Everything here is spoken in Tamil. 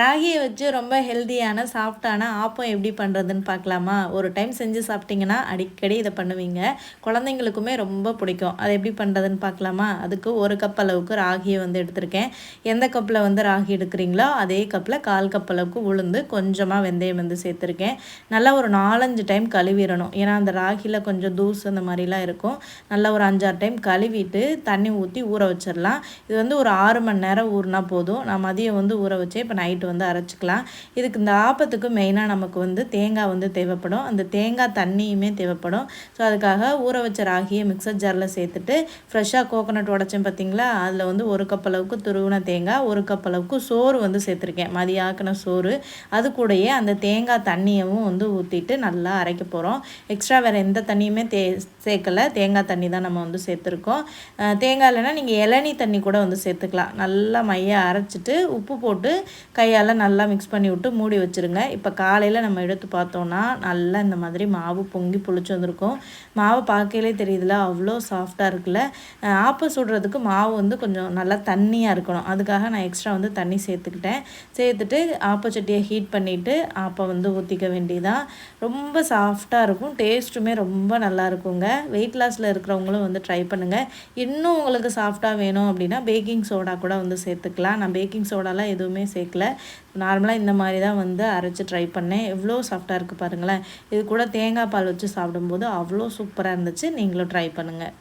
ராகியை வச்சு ரொம்ப ஹெல்த்தியான சாஃப்டான ஆப்பம் எப்படி பண்ணுறதுன்னு பார்க்கலாமா? ஒரு டைம் செஞ்சு சாப்பிட்டிங்கன்னா அடிக்கடி இதை பண்ணுவீங்க. குழந்தைங்களுக்குமே ரொம்ப பிடிக்கும். அதை எப்படி பண்ணுறதுன்னு பார்க்கலாமா? அதுக்கு ஒரு கப் அளவுக்கு ராகியை வந்து எடுத்திருக்கேன். எந்த கப்பில் வந்து ராகி எடுக்கிறீங்களோ அதே கப்பில் கால் கப் அளவுக்கு உளுந்து கொஞ்சமாக வெந்தயம் வந்து சேர்த்துருக்கேன். நல்லா ஒரு நாலஞ்சு டைம் கழுவிடணும். ஏன்னா அந்த ராகியில் கொஞ்சம் தூசு அந்த மாதிரிலாம் இருக்கும். நல்லா ஒரு அஞ்சாறு டைம் கழுவிட்டு தண்ணி ஊற்றி ஊற வச்சிடலாம். இது வந்து ஒரு ஆறு மணி நேரம் ஊறினா போதும். நான் மதியம் வந்து ஊற வச்சேன். இப்போ நைட் பண்ணிட்டு வந்து அரைச்சிக்கலாம். இதுக்கு இந்த ஆப்பத்துக்கு மெயினாக நமக்கு வந்து தேங்காய் வந்து தேவைப்படும். அந்த தேங்காய் தண்ணியுமே தேவைப்படும். ஸோ அதுக்காக ஊற வச்ச ராகியை மிக்சர் ஜாரில் சேர்த்துட்டு ஃப்ரெஷ்ஷாக கோகோனட் உடச்சேன் பார்த்தீங்களா அதில் வந்து ஒரு கப் அளவுக்கு துருவின தேங்காய் ஒரு கப் அளவுக்கு சோறு வந்து சேர்த்துருக்கேன். மதியாக்கின சோறு. அது கூடயே அந்த தேங்காய் தண்ணியவும் வந்து ஊற்றிட்டு நல்லா அரைக்க போகிறோம் எக்ஸ்ட்ரா வேறு எந்த தண்ணியுமே தே சேர்க்கலை. தேங்காய் தண்ணி தான் நம்ம வந்து சேர்த்துருக்கோம். தேங்காய் இல்லைன்னா நீங்கள் இளநீ தண்ணி கூட வந்து சேர்த்துக்கலாம். நல்லா மைய அரைச்சிட்டு உப்பு போட்டு கையால் நல்லா மிக்ஸ் பண்ணி விட்டு மூடி வச்சுருங்க. இப்போ காலையில் நம்ம எடுத்து பார்த்தோன்னா நல்லா இந்த மாதிரி மாவு பொங்கி புளிச்சு வந்திருக்கும். மாவு பார்க்கையிலே தெரியுதுல அவ்வளோ சாஃப்டாக இருக்குல்ல. ஆப்பை சுடுறதுக்கு மாவு வந்து கொஞ்சம் நல்லா தண்ணியாக இருக்கணும். அதுக்காக நான் எக்ஸ்ட்ரா வந்து தண்ணி சேர்த்துக்கிட்டேன். சேர்த்துட்டு ஆப்பச்சட்டியை ஹீட் பண்ணிவிட்டு ஆப்பை வந்து ஊற்றிக்க வேண்டியதான் ரொம்ப சாஃப்டாக இருக்கும். டேஸ்ட்டுமே ரொம்ப நல்லா இருக்குங்க. வெயிட் லாஸில் இருக்கிறவங்களும் வந்து ட்ரை பண்ணுங்கள் இன்னும் உங்களுக்கு சாஃப்டாக வேணும் அப்படின்னா பேக்கிங் சோடா கூட வந்து சேர்த்துக்கலாம். நான் பேக்கிங் சோடாலாம் எதுவுமே சேர்க்கல. நார்மலாக இந்த மாதிரி தான் வந்து அரைச்சி ட்ரை பண்ணேன். எவ்வளோ சாஃப்டாக இருக்குது பாருங்களேன். இது கூட தேங்காய் பால் வச்சு சாப்பிடும்போது அவ்வளோ சூப்பராக இருந்துச்சு. நீங்களும் ட்ரை பண்ணுங்கள்